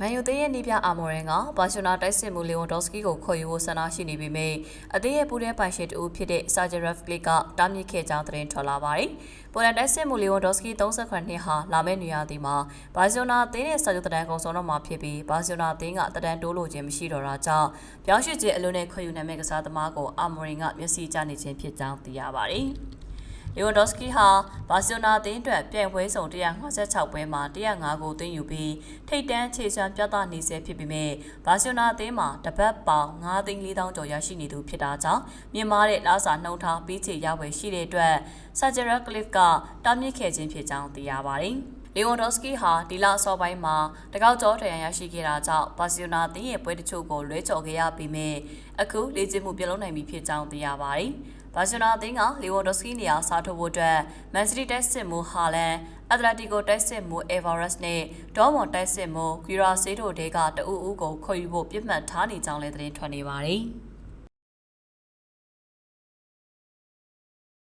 မန်ယူသေးရဲ့နီးပြအာမော်ရန်ကဘာစီလိုနာတိုက်စစ်မှုလီဝန်ဒေါ့စကီကိုခေါ်ယူဖို့ဆန္ဒရှိနေပေမယ့်အသင်းရဲ့ပူးတဲ့ပိုင်ရှင်တူဖြစ်တဲ့ဆာဂျယ်ရက်ဖ်ကလစ်ကတားမြစ်ခဲ့ကြောင်းသတင်းထွက်လာပါတယ်။ပိုလန်တိုက်စစ်မှုလီဝန်ဒေါ့စကီ38နှစ်ဟာလာမယ့်နေရာဒီမှာဘာစီလိုနာအသင်းရဲ့စာချုပ်တဒန်ကုံဆုံးတော့မှာဖြစ်ပြီးဘာစီလိုနာအသင်းကတဒန်တိုးလို့ခြင်းမရှိတော့တာကြောင့်ပြောင်းရွှေ့ခြင်းအလုံးနဲ့ခေါ်ယူနိုင်မဲ့ကစားသမားကိုအာမော်ရင်ကမျက်စိကျနေခြင်းဖြစ်ကြောင်းသိရပါတယ်။ လီဝန်ဒေါစကီဟာဘာစီလိုနာအသင်းအတွက်ပြိုင်ပွဲစုံ156ပွဲမှာ105ဂိုးသွင်းယူပြီးထိပ်တန်းခြေစွမ်းပြသနေဆဲဖြစ်ပေမဲ့ဘာစီလိုနာအသင်းမှာတပတ်ပေါင်9သိန်း4000ကျော်ရရှိနေသူဖြစ်တာကြောင့်မြင့်မားတဲ့လာစာနှုံထားပြီးချေရဝယ်ရှိတဲ့အတွက်ဆာဂျရာကလစ်ကတားမြစ်ခဲ့ခြင်းဖြစ်ကြောင်းသိရပါတယ်။လီဝန်ဒေါစကီဟာဒီလအစောပိုင်းမှာတကောက်ကျော်ထရန်ရရှိခဲ့တာကြောင့်ဘာစီလိုနာအသင်းရဲ့ပွဲတချို့ကိုလွဲချော်ခဲ့ရပြီးမြဲအခုလေ့ကျင့်မှုပြုလုပ်နိုင်ပြီဖြစ်ကြောင်းသိရပါတယ်။ ဘာစီလိုနာအသင်းကလီဝါဒိုစကီနေရာစားထုတ်ဖို့အတွက်မန်စီးတီးတက်စစ်မှုဟာလန်အက်တလက်တီကိုတက်စစ်မှုအေဗာရက်စ်နဲ့ဒေါမွန်တက်စစ်မှုဂီရာဆေးတို့တဲကတအူးအူးကိုခေါ်ယူဖို့ပြစ်မှတ်ထားနေကြောင်းလည်းသတင်းထွက်နေပါတယ်။